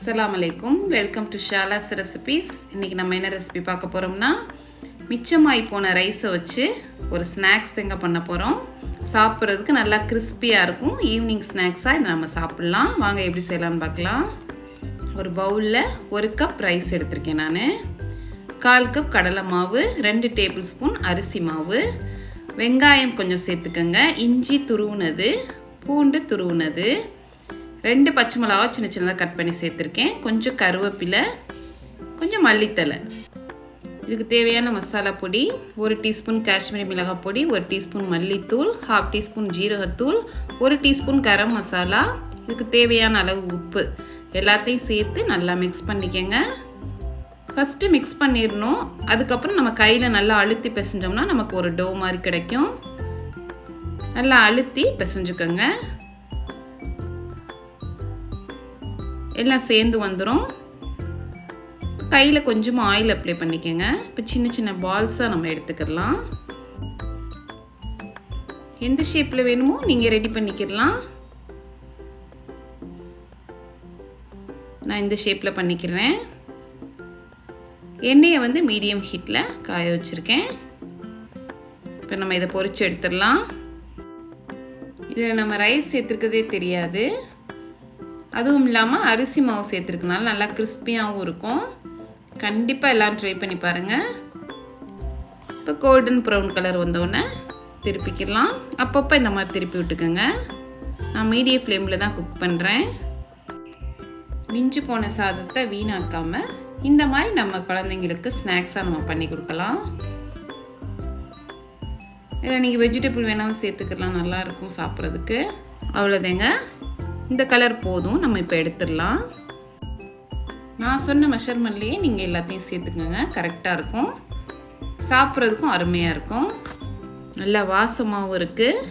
அஸ்லாம் அலைக்கும். Welcome to ஷாலாஸ் recipes இன்றைக்கி நம்ம என்ன ரெசிபி பார்க்க போகிறோம்னா மிச்சமாகி போன ரைஸை வச்சு ஒரு ஸ்நாக்ஸ் தாங்க பண்ண போகிறோம் சாப்பிட்றதுக்கு நல்லா கிறிஸ்பியாக இருக்கும். ஈவினிங் ஸ்நாக்ஸாக இதை நம்ம சாப்பிட்லாம். வாங்க எப்படி செய்யலாம்னு பார்க்கலாம். ஒரு பவுலில் ஒரு கப் ரைஸ் எடுத்திருக்கேன் நான். கால் கப் கடலை மாவு ரெண்டு டேபிள் ஸ்பூன் அரிசி மாவு. வெங்காயம் கொஞ்சம் சேர்த்துக்கோங்க. இஞ்சி துருவுனது பூண்டு துருவுனது. ரெண்டு பச்சை மிளகா சின்ன சின்னதாக கட் பண்ணி சேர்த்துருக்கேன். கொஞ்சம் கருவேப்பிலை கொஞ்சம் மல்லித்தலை இதுக்கு தேவையான மசாலா பொடி ஒரு டீஸ்பூன் காஷ்மீரி மிளகாய் பொடி ஒரு டீஸ்பூன் மல்லித்தூள் ஹாஃப் டீஸ்பூன் ஜீரகத்தூள் ஒரு டீஸ்பூன் கரம் மசாலா. இதுக்கு தேவையான அளவு உப்பு. எல்லாத்தையும் சேர்த்து நல்லா மிக்ஸ் பண்ணிக்கோங்க. ஃபஸ்ட்டு மிக்ஸ் பண்ணிடணும். அதுக்கப்புறம் நம்ம கையில் நல்லா அழுத்தி பிசைஞ்சோம்னா நமக்கு ஒரு டோ மாதிரி கிடைக்கும். நல்லா அழுத்தி பிசைஞ்சுக்கோங்க. எல்லாம் சேர்ந்து வந்துடும் கையில் கொஞ்சமாக ஆயில் அப்ளை பண்ணிக்கோங்க. இப்போ சின்ன சின்ன பால்ஸாக நம்ம எடுத்துக்கிடலாம் எந்த ஷேப்பில் வேணுமோ நீங்கள் ரெடி பண்ணிக்கிடலாம் நான் இந்த ஷேப்பில் பண்ணிக்கிறேன். எண்ணெயை வந்து மீடியம் ஹீட்டில் காய வச்சுருக்கேன். இப்போ நம்ம இதை பொறிச்சு எடுத்துடலாம். இதில் நம்ம ரைஸ் சேர்த்துருக்கதே தெரியாது. அதுவும் இல்லாமல் அரிசி மாவு சேர்த்துருக்கனால நல்லா கிறிஸ்பியாகவும் இருக்கும். கண்டிப்பாக எல்லாம் ட்ரை பண்ணி பாருங்கள் இப்போ கோல்டன் ப்ரௌன் கலர் வந்தோடனே திருப்பிக்கலாம். அப்பப்போ இந்த மாதிரி திருப்பி விட்டுக்கோங்க. நான் மீடியம் ஃப்ளேமில் தான் குக் பண்ணுறேன். மிஞ்சு போன சாதத்தை வீணாக்காமல் இந்த மாதிரி நம்ம குழந்தைங்களுக்கு ஸ்நாக்ஸாக நம்ம பண்ணி கொடுக்கலாம். இதில் நீங்கள் வெஜிடபிள் வேணாலும் சேர்த்துக்கலாம். நல்லாயிருக்கும் சாப்பிட்றதுக்கு. அவ்வளோதேங்க. இந்த கலர் போதும். நம்ம இப்போ எடுத்துடலாம். நான் சொன்ன மெஷர்மெண்ட்லேயே நீங்கள் எல்லாத்தையும் சேர்த்துக்கோங்க. கரெக்டாக இருக்கும். சாப்பிட்றதுக்கும் அருமையாக இருக்கும். நல்லா வாசமாகவும் இருக்குது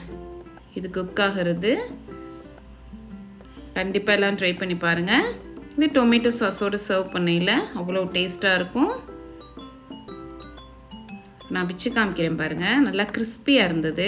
இது குக் ஆகிறது. கண்டிப்பாக எல்லாம் ட்ரை பண்ணி பாருங்கள் இது டொமேட்டோ சாஸோடு சர்வ் பண்ணையில் அவ்வளோ டேஸ்ட்டாக இருக்கும். நான் பிச்சு காமிக்கிறேன் பாருங்கள் நல்லா கிறிஸ்பியாக இருந்தது.